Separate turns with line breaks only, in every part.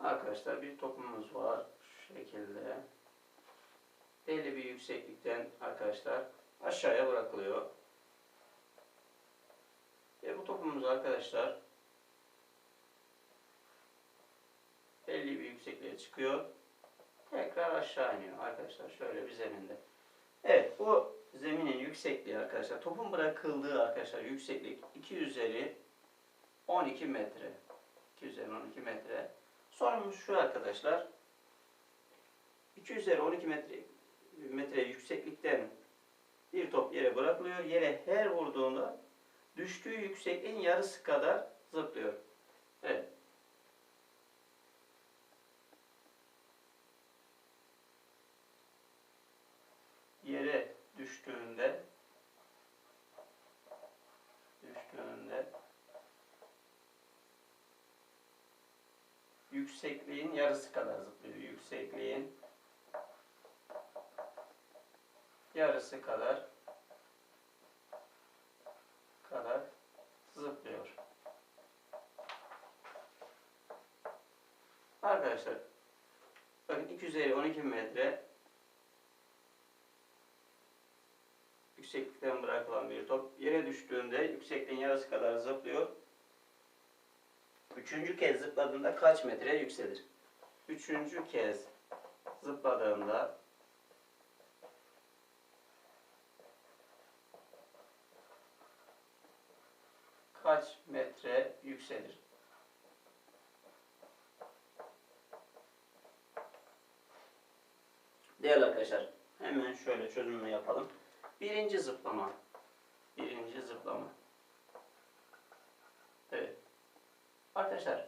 Arkadaşlar bir topumuz var. Şu şekilde. Belli bir yükseklikten arkadaşlar aşağıya bırakılıyor. Ve bu topumuz arkadaşlar belli bir yüksekliğe çıkıyor. Tekrar aşağı iniyor arkadaşlar şöyle bir zeminde. Evet bu zeminin yüksekliği arkadaşlar topun bırakıldığı arkadaşlar yükseklik 2 üzeri 12 metre. 2 üzeri 12 metre. Sorumuz şu arkadaşlar. 2 üzeri 12 metre metre yükseklikten bir top yere bırakılıyor. Yere her vurduğunda düştüğü yüksekliğin yarısı kadar zıplıyor. Evet. Yere düştüğünde düştüğünde yüksekliğin yarısı kadar zıplıyor. Yüksekliğin yarısı kadar kadar zıplıyor. Arkadaşlar bakın 2 üzeri 12 metre yükseklikten bırakılan bir top yere düştüğünde yüksekliğin yarısı kadar zıplıyor. Üçüncü kez zıpladığında kaç metre yükselir? Üçüncü kez zıpladığında kaç metre yükselir? Değerli arkadaşlar, hemen şöyle çözümünü yapalım. Birinci zıplama. Birinci zıplama. Evet. Arkadaşlar,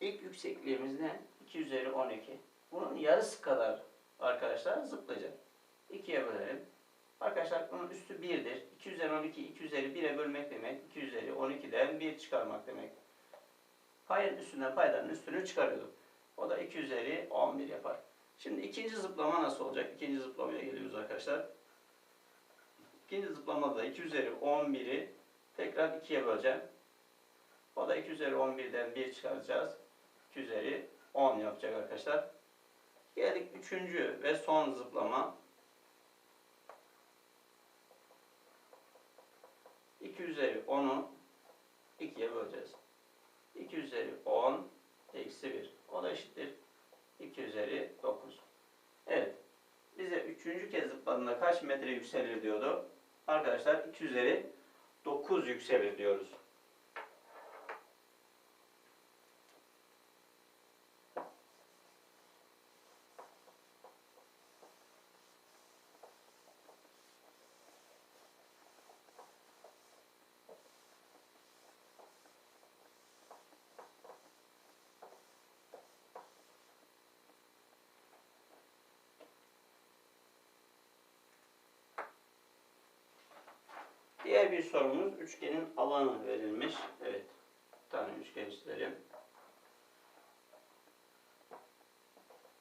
ilk yüksekliğimiz ne? 2 üzeri 12. Bunun yarısı kadar arkadaşlar zıplayacak. 2'ye bölelim. Arkadaşlar bunun üstü 1'dir. 2 üzeri 12, 2 üzeri 1'e bölmek demek. 2 üzeri 12'den 1 çıkarmak demek. Payın üstünden paydanın üstünü çıkarıyorduk. O da 2 üzeri 11 yapar. Şimdi ikinci zıplama nasıl olacak? İkinci zıplamaya geliyoruz arkadaşlar. İkinci zıplamada da 2 üzeri 11'i tekrar 2'ye böleceğim. O da 2 üzeri 11'den 1 çıkaracağız. 2 üzeri 10 yapacak arkadaşlar. Geldik üçüncü ve son zıplama. 2 üzeri 10'u 2'ye böleceğiz. 2 üzeri 10 eksi 1. O da eşittir. 2 üzeri 9. Evet. Bize üçüncü kez zıpladığında kaç metre yükselir diyordu. Arkadaşlar 2 üzeri 9 yükselir diyoruz. Bir sorumuz üçgenin alanı verilmiş. Evet. Bir tane üçgen çizelim.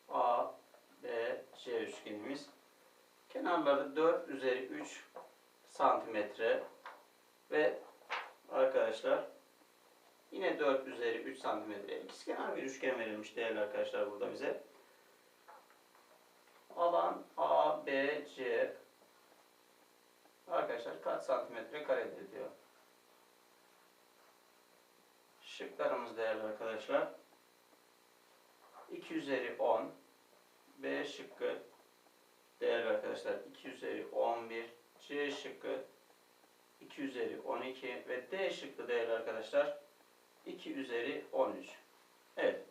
A, B, C üçgenimiz. Kenarları 4 üzeri 3 santimetre ve arkadaşlar yine 4 üzeri 3 santimetre ikizkenar bir üçgen verilmiş değerli arkadaşlar burada bize. Alan A, B, C Arkadaşlar kaç santimetre karedir diyor. Şıklarımız değerli arkadaşlar. 2 üzeri 10 B şıkkı değerli arkadaşlar 2 üzeri 11 C şıkkı 2 üzeri 12 ve D şıkkı değerli arkadaşlar 2 üzeri 13. Evet.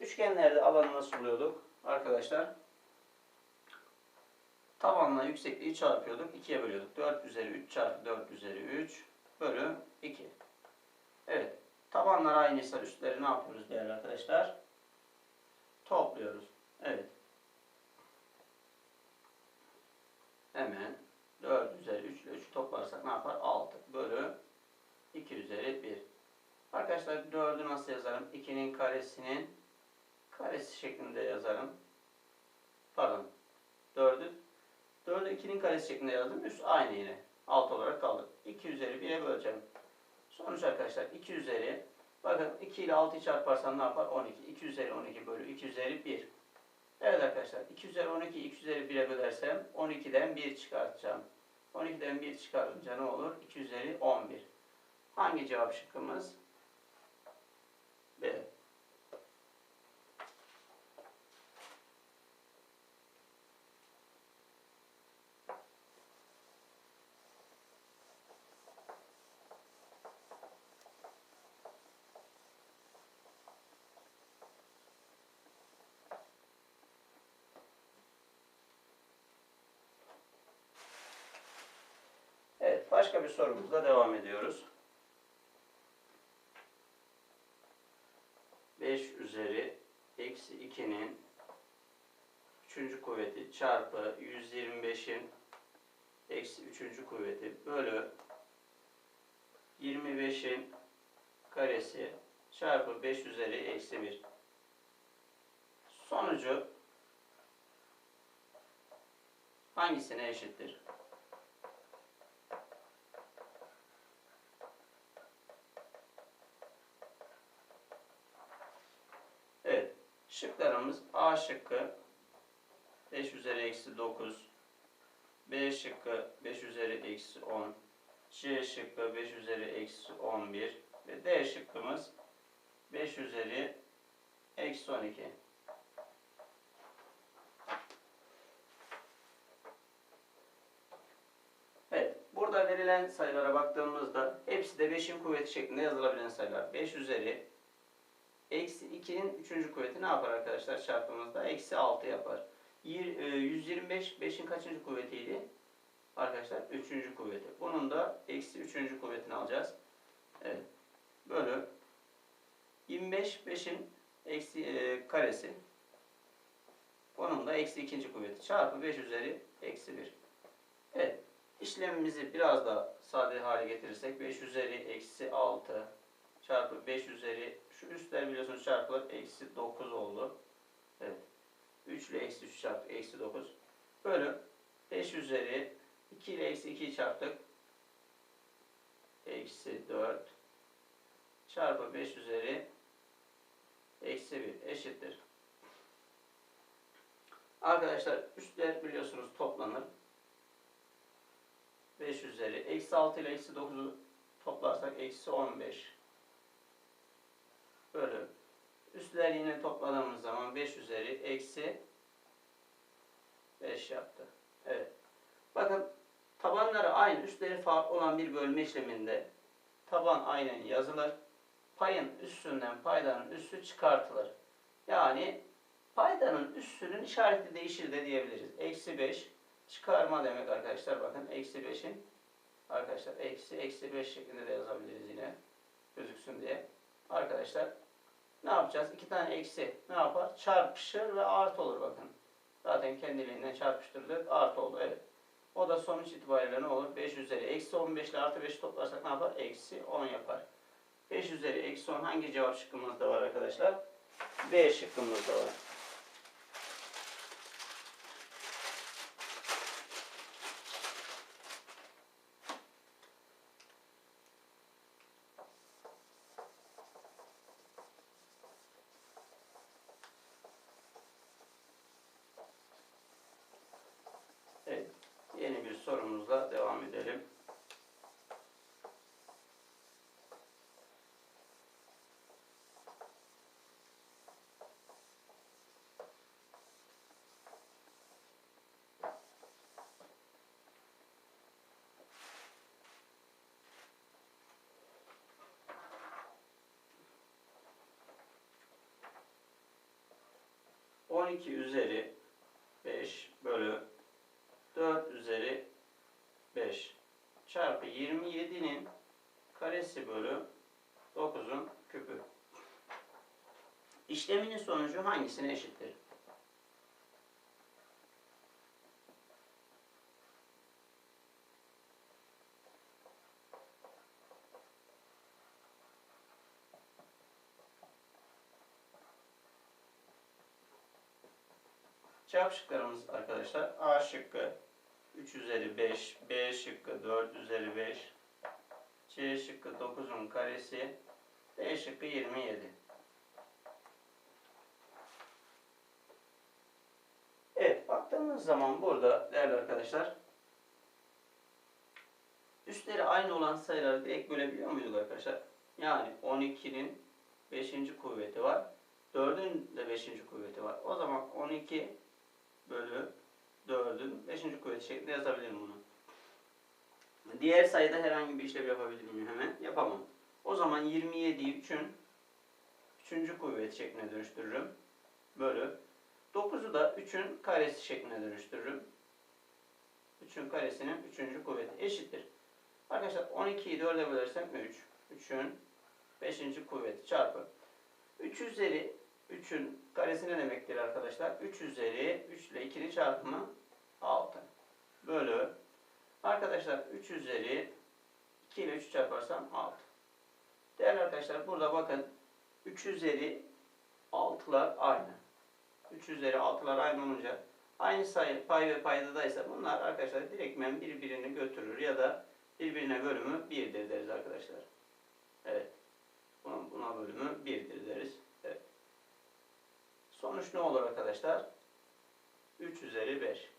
Üçgenlerde alanı nasıl buluyorduk arkadaşlar? Tavanla yüksekliği çarpıyorduk. 2'ye bölüyorduk. 4 üzeri 3 çarpı 4 üzeri 3 bölü 2. Evet. Tabanlar aynıysa üstleri ne yapıyoruz değerli arkadaşlar? Topluyoruz. Evet. Hemen 4 üzeri 3 ile 3 toplarsak ne yapar? 6 bölü 2 üzeri 1. Arkadaşlar 4'ü nasıl yazarım? 2'nin karesinin karesi şeklinde yazarım. Pardon. 4'ü 4'ü 2'nin karesi şeklinde yazdım. Üst aynı yine. Alt olarak kaldı. 2 üzeri 1'e böleceğim. Sonuç arkadaşlar 2 üzeri Bakın 2 ile 6'yı çarparsan ne yapar? 12. 2 üzeri 12 bölü 2 üzeri 1. Evet arkadaşlar 2 üzeri 12 2 üzeri 1'e bölersem 12'den 1 çıkartacağım. 12'den 1 çıkarınca ne olur? 2 üzeri 11. Hangi cevap şıkkımız? B. Evet, başka bir sorumuzla devam ediyoruz. 5 üzeri eksi 2'nin 3. kuvveti çarpı 125'in eksi 3. kuvveti bölü 25'in karesi çarpı 5 üzeri eksi 1. Sonucu hangisine eşittir? Evet. Şıklarımız A şıkkı 5 üzeri eksi 9 B şıkkı 5 üzeri eksi 10 C şıkkı 5 üzeri eksi 11 ve D şıkkımız 5 üzeri eksi 12. Evet. Burada verilen sayılara baktığımızda hepsi de 5'in kuvveti şeklinde yazılabilen sayılar. 5 üzeri Eksi 2'nin 3. kuvveti ne yapar arkadaşlar çarpımızda? Eksi 6 yapar. Yir- e, 125 5'in kaçıncı kuvvetiydi? Arkadaşlar 3. kuvveti. Bunun da eksi 3. kuvvetini alacağız. Evet. Bölü 25 5'in eksi e, karesi. Bunun da eksi 2. kuvveti. Çarpı 5 üzeri eksi 1. Evet. İşlemimizi biraz da sade hale getirirsek 5 üzeri eksi 6 çarpı 5 üzeri şu üstler biliyorsunuz çarpılır. Eksi 9 oldu. Evet. 3 ile eksi 3 çarptık. Eksi 9. Bölü 5 üzeri 2 ile eksi 2'yi çarptık. Eksi 4 çarpı 5 üzeri eksi 1 eşittir. Arkadaşlar üstler biliyorsunuz toplanır. 5 üzeri eksi 6 ile eksi 9'u toplarsak eksi 15 bölü üstler yine topladığımız zaman 5 üzeri eksi 5 yaptı. Evet. Bakın tabanları aynı, üstleri farklı olan bir bölme işleminde taban aynen yazılır. Payın üstünden paydanın üssü çıkartılır. Yani paydanın üssünün işareti değişir de diyebiliriz. Eksi 5 çıkarma demek arkadaşlar. Bakın eksi 5'in arkadaşlar eksi eksi 5 şeklinde de yazabiliriz yine gözüksün diye. Arkadaşlar ne yapacağız? İki tane eksi ne yapar? Çarpışır ve artı olur bakın. Zaten kendiliğinden çarpıştırdık. Artı oldu. Evet. O da sonuç itibariyle ne olur? 5 üzeri eksi 15 ile artı 5 toplarsak ne yapar? Eksi 10 yapar. 5 üzeri eksi 10 hangi cevap şıkkımızda var arkadaşlar? B şıkkımızda var. 12 üzeri 5 bölü 4 üzeri 5 çarpı 27'nin karesi bölü 9'un küpü. İşleminin sonucu hangisine eşittir? Cevap şıklarımız arkadaşlar A şıkkı 3 üzeri 5, B şıkkı 4 üzeri 5, C şıkkı 9'un karesi, D şıkkı 27. Evet, baktığımız zaman burada değerli arkadaşlar üstleri aynı olan sayıları direkt bölebiliyor muyduk arkadaşlar? Yani 12'nin 5. kuvveti var. 4'ün de 5. kuvveti var. O zaman 12 bölü 4'ün 5. kuvveti şeklinde yazabilirim bunu. Diğer sayıda herhangi bir işlem yapabilir miyim hemen? Yapamam. O zaman 27'yi 3'ün 3. kuvveti şekline dönüştürürüm. Bölü. 9'u da 3'ün karesi şekline dönüştürürüm. 3'ün karesinin 3. kuvveti eşittir. Arkadaşlar 12'yi 4'e bölersem 3. 3'ün 5. kuvveti çarpı. 3 üzeri 3'ün karesi ne demektir arkadaşlar? 3 üzeri 3 ile 2'nin çarpımı 6. Bölü. Arkadaşlar 3 üzeri 2 ile 3 çarparsam 6. Değerli arkadaşlar burada bakın 3 üzeri 6'lar aynı. 3 üzeri 6'lar aynı olunca aynı sayı pay ve paydadaysa bunlar arkadaşlar direktmen birbirini götürür ya da birbirine bölümü 1'dir deriz arkadaşlar. Evet. Buna, buna bölümü 1'dir deriz. Evet. Sonuç ne olur arkadaşlar? 3 üzeri 5.